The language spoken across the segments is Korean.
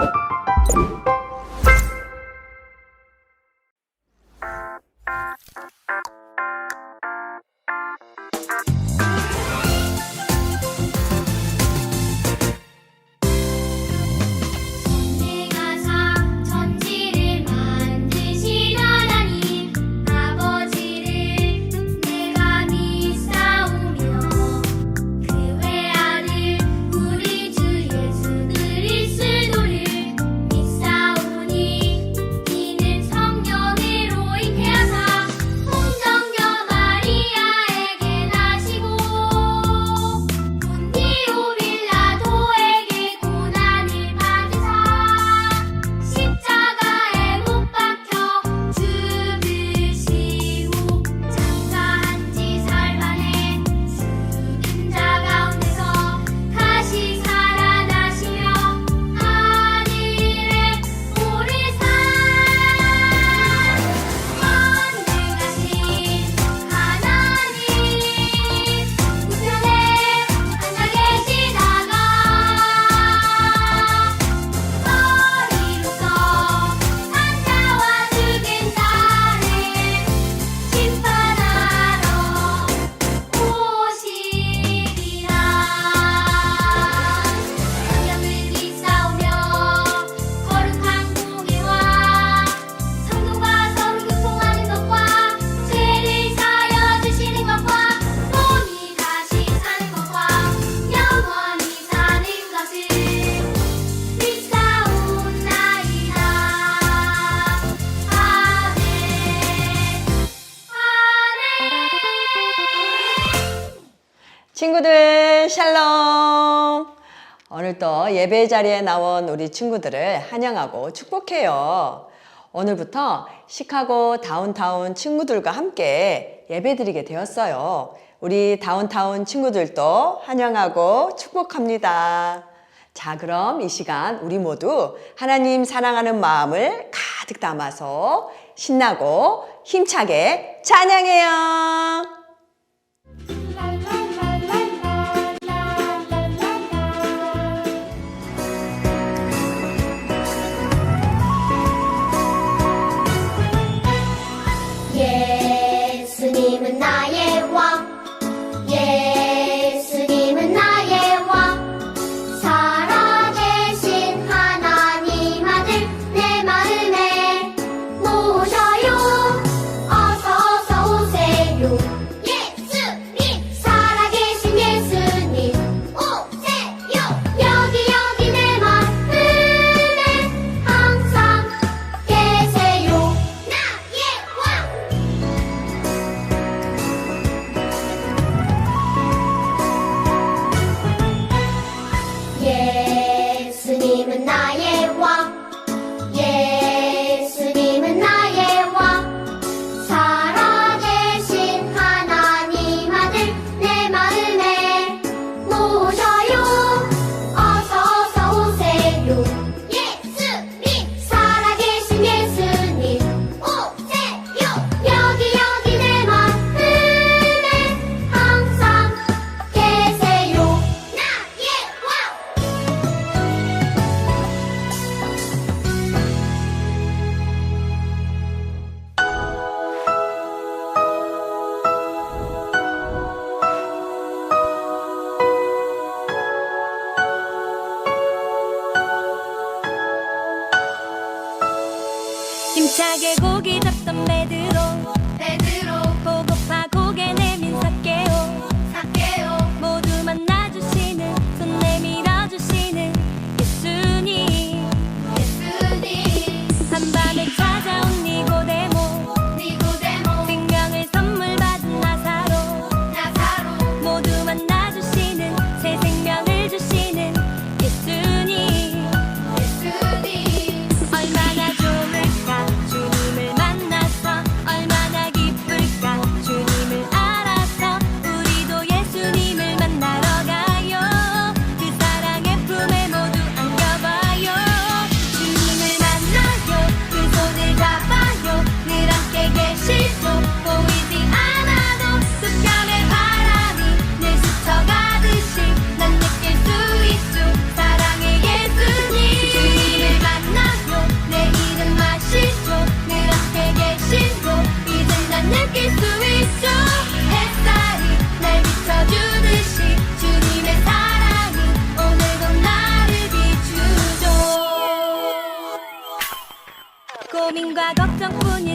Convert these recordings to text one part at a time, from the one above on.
Bye. 예배 자리에 나온 우리 친구들을 환영하고 축복해요. 오늘부터 시카고 다운타운 친구들과 함께 예배 드리게 되었어요. 우리 다운타운 친구들도 환영하고 축복합니다. 자, 그럼 이 시간 우리 모두 하나님 사랑하는 마음을 가득 담아서 신나고 힘차게 찬양해요. 사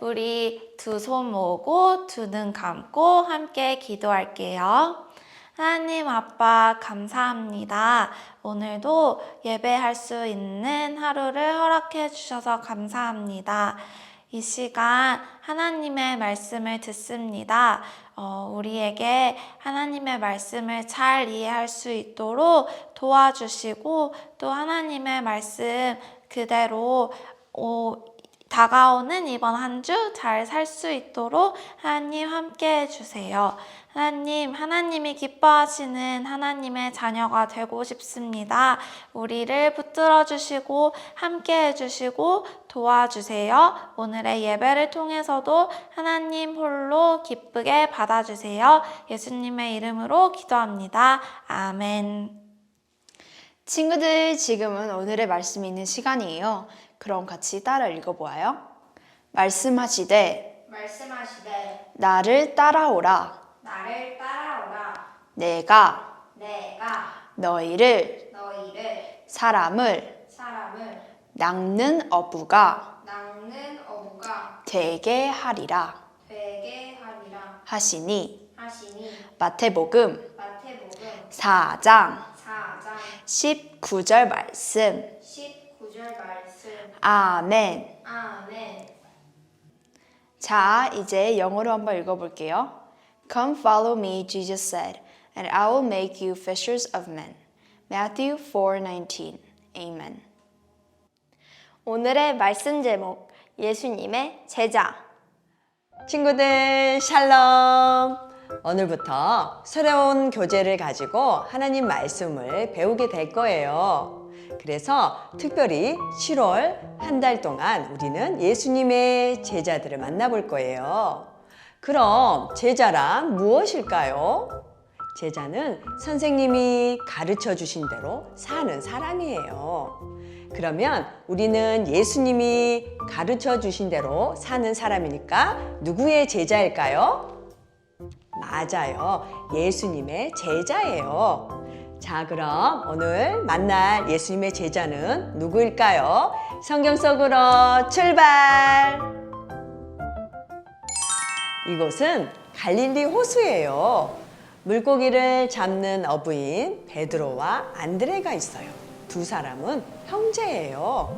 우리 두 손 모으고 두 눈 감고 함께 기도할게요. 하나님 아빠 감사합니다. 오늘도 예배할 수 있는 하루를 허락해 주셔서 감사합니다. 이 시간 하나님의 말씀을 듣습니다. 어, 우리에게 하나님의 말씀을 잘 이해할 수 있도록 도와주시고 또 하나님의 말씀 그대로 어, 다가오는 이번 한 주 잘 살 수 있도록 하나님 함께 해주세요. 하나님, 하나님이 기뻐하시는 하나님의 자녀가 되고 싶습니다. 우리를 붙들어 주시고 함께 해주시고 도와주세요. 오늘의 예배를 통해서도 하나님 홀로 기쁘게 받아주세요. 예수님의 이름으로 기도합니다. 아멘. 친구들, 지금은 오늘의 말씀이 있는 시간이에요. 그럼 같이 따라 읽어보아요. 말씀하시되, 말씀하시되 나를 따라오라. 나를 따라오라 내가 내가 너희를 너희를 사람을 사람을 낚는 어부가 낚는 어부가 되게 하리라 되게 하리라 하시니 하시니 마태복음 마태복음 4장 4장 19절 말씀 19절 말씀 아멘. 아멘 자, 이제 영어로 한번 읽어볼게요. Come follow me, Jesus said, and I will make you fishers of men. Matthew 4:19. Amen. 오늘의 말씀 제목 예수님의 제자. 친구들 샬롬! 오늘부터 새로운 교재를 가지고 하나님 말씀을 배우게 될 거예요. 그래서 특별히 7월 한 달 동안 우리는 예수님의 제자들을 만나볼 거예요. 그럼 제자란 무엇일까요? 제자는 선생님이 가르쳐 주신 대로 사는 사람이에요. 그러면 우리는 예수님이 가르쳐 주신 대로 사는 사람이니까 누구의 제자일까요? 맞아요. 예수님의 제자예요. 자, 그럼 오늘 만날 예수님의 제자는 누구일까요? 성경 속으로 출발! 이곳은 갈릴리 호수예요. 물고기를 잡는 어부인 베드로와 안드레가 있어요. 두 사람은 형제예요.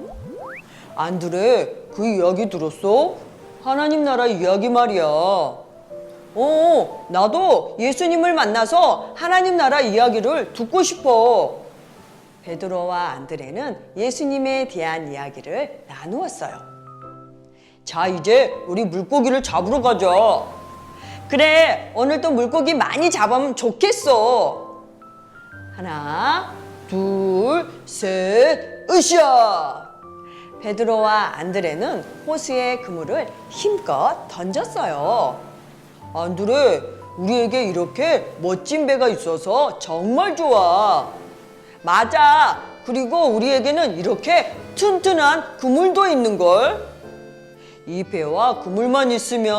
안드레, 그 이야기 들었어? 하나님 나라 이야기 말이야. 어, 나도 예수님을 만나서 하나님 나라 이야기를 듣고 싶어. 베드로와 안드레는 예수님에 대한 이야기를 나누었어요. 자, 이제 우리 물고기를 잡으러 가자. 그래, 오늘도 물고기 많이 잡으면 좋겠어. 하나, 둘, 셋, 으쌰! 베드로와 안드레는 호수에 그물을 힘껏 던졌어요. 안드레, 우리에게 이렇게 멋진 배가 있어서 정말 좋아. 맞아. 그리고 우리에게는 이렇게 튼튼한 그물도 있는걸. 이 배와 그물만 있으면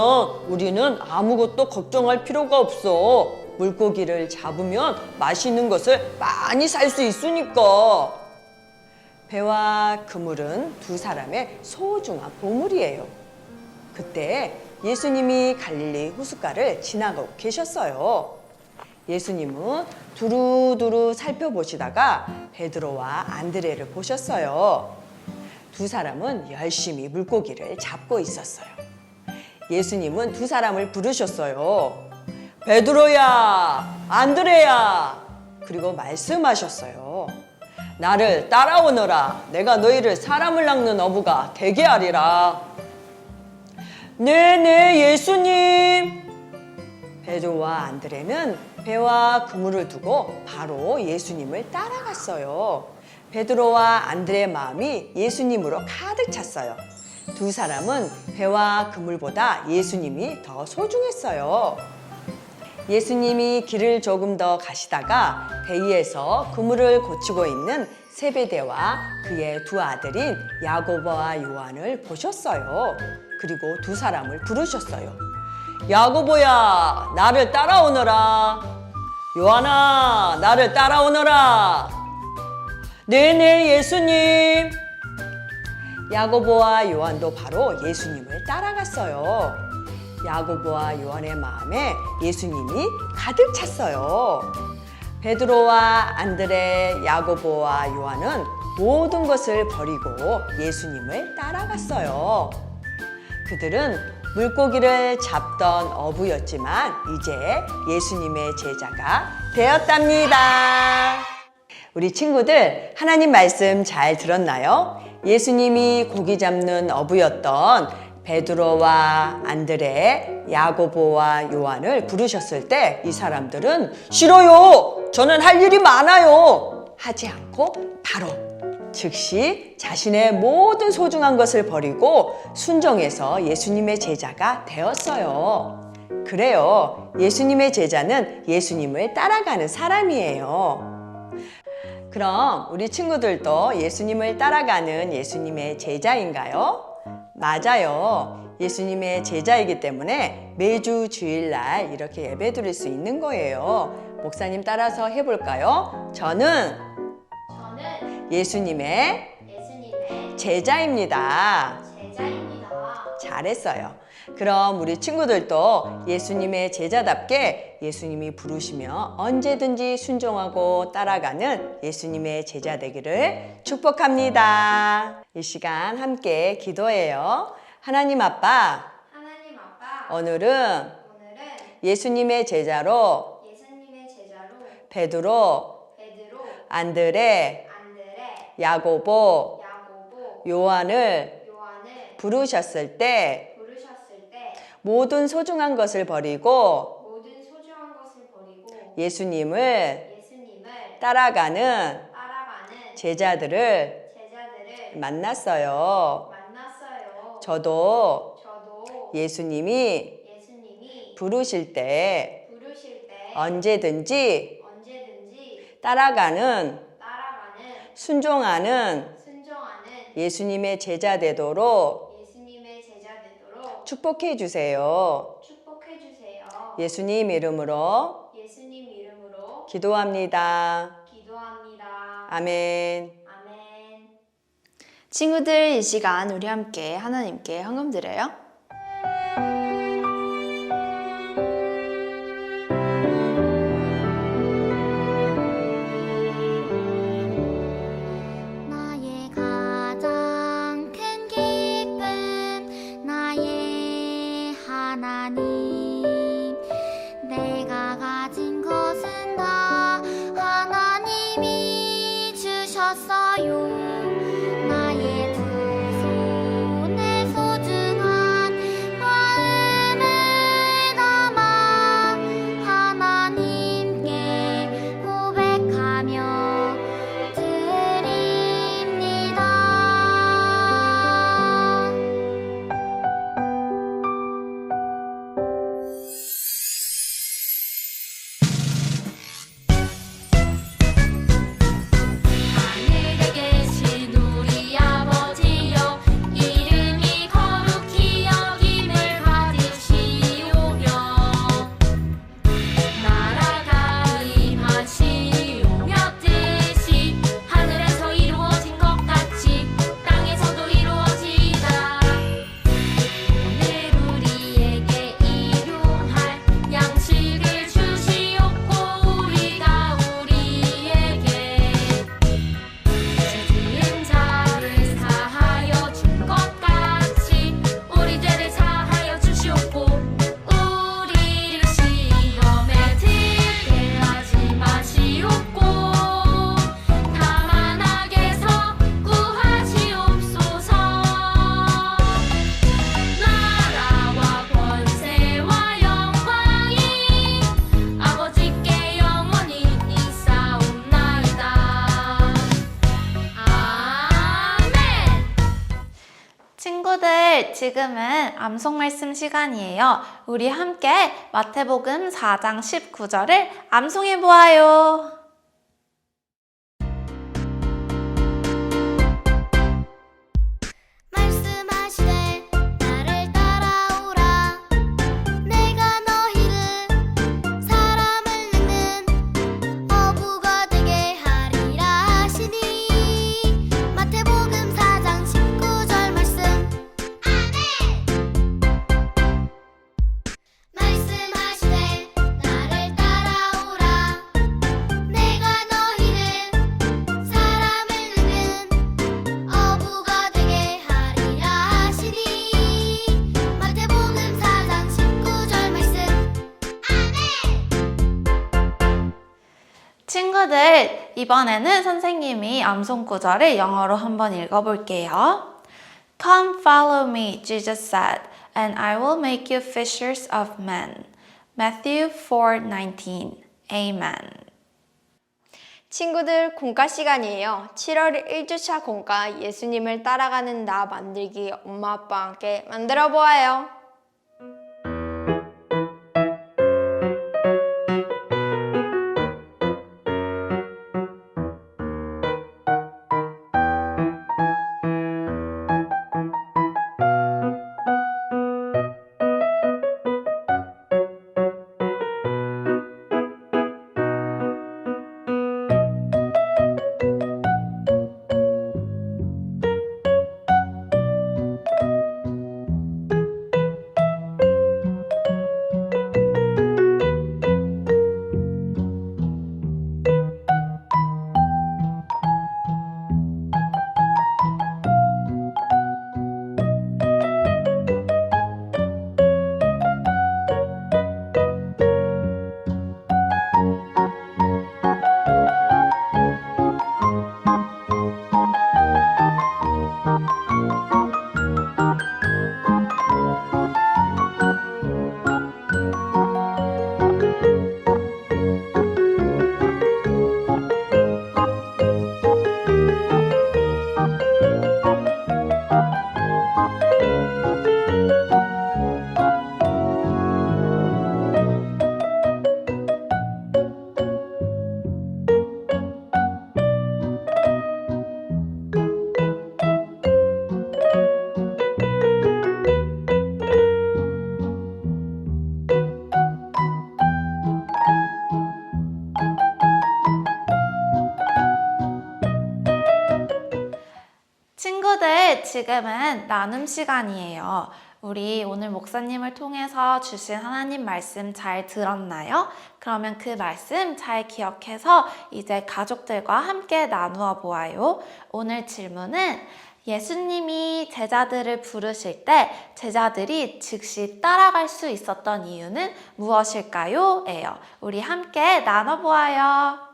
우리는 아무것도 걱정할 필요가 없어. 물고기를 잡으면 맛있는 것을 많이 살 수 있으니까. 배와 그물은 두 사람의 소중한 보물이에요. 그때 예수님이 갈릴리 호숫가를 지나고 계셨어요. 예수님은 두루두루 살펴보시다가 베드로와 안드레를 보셨어요. 두 사람은 열심히 물고기를 잡고 있었어요. 예수님은 두 사람을 부르셨어요. 베드로야, 안드레야. 그리고 말씀하셨어요. 나를 따라오너라. 내가 너희를 사람을 낚는 어부가 되게 하리라. 네네, 예수님. 베드로와 안드레는 배와 그물을 두고 바로 예수님을 따라갔어요. 베드로와 안드레의 마음이 예수님으로 가득 찼어요. 두 사람은 배와 그물보다 예수님이 더 소중했어요. 예수님이 길을 조금 더 가시다가 배 위에서 그물을 고치고 있는 세베대와 그의 두 아들인 야고보와 요한을 보셨어요. 그리고 두 사람을 부르셨어요. 야고보야, 나를 따라오너라. 요한아, 나를 따라오너라. 네네, 예수님. 야고보와 요한도 바로 예수님을 따라갔어요. 야고보와 요한의 마음에 예수님이 가득 찼어요. 베드로와 안드레, 야고보와 요한은 모든 것을 버리고 예수님을 따라갔어요. 그들은 물고기를 잡던 어부였지만 이제 예수님의 제자가 되었답니다. 우리 친구들 하나님 말씀 잘 들었나요? 예수님이 고기 잡는 어부였던 베드로와 안드레, 야고보와 요한을 부르셨을 때 이 사람들은 싫어요. 저는 할 일이 많아요. 하지 않고 바로 즉시 자신의 모든 소중한 것을 버리고 순종해서 예수님의 제자가 되었어요. 그래요. 예수님의 제자는 예수님을 따라가는 사람이에요. 그럼 우리 친구들도 예수님을 따라가는 예수님의 제자인가요? 맞아요. 예수님의 제자이기 때문에 매주 주일날 이렇게 예배 드릴 수 있는 거예요. 목사님 따라서 해볼까요? 저는 예수님의 예수님의 제자입니다. 제자입니다. 잘했어요. 그럼 우리 친구들도 예수님의 제자답게 예수님이 부르시며 언제든지 순종하고 따라가는 예수님의 제자 되기를 축복합니다. 이 시간 함께 기도해요. 하나님 아빠, 하나님 아빠, 오늘은 오늘은 예수님의 제자로 예수님의 제자로 베드로, 베드로, 안드레, 안드레, 야고보, 야고보, 요한을 요한을 부르셨을 때 부르셨을 때 모든 소중한 것을 버리고 모든 소중한 것을 버리고 예수님을 예수님을 따라가는 따라가는 제자들을 제자들을 만났어요. 만났어요. 저도 저도 예수님이 예수님이 부르실 때 부르실 때 언제든지 언제든지 따라가는 따라가는 순종하는 순종하는 예수님의 제자 되도록 예수님의 제자 되도록 축복해 주세요. 축복해 주세요. 예수님 이름으로 예수님 이름으로 기도합니다. 기도합니다. 아멘. 아멘. 친구들 이 시간 우리 함께 하나님께 헌금 드려요. 친구들, 지금은 암송 말씀 시간이에요. 우리 함께 마태복음 4장 19절을 암송해 보아요. 이번에는 선생님이 암송 구절을 영어로 한번 읽어볼게요. Come follow me, Jesus said, and I will make you fishers of men. Matthew 4:19. Amen. 친구들 공과 시간이에요. 7월 1주차 공과 예수님을 따라가는 나 만들기 엄마 아빠와 함께 만들어 보아요. 지금은 나눔 시간이에요. 우리 오늘 목사님을 통해서 주신 하나님 말씀 잘 들었나요? 그러면 그 말씀 잘 기억해서 이제 가족들과 함께 나누어 보아요. 오늘 질문은 예수님이 제자들을 부르실 때 제자들이 즉시 따라갈 수 있었던 이유는 무엇일까요? 예요. 우리 함께 나눠 보아요.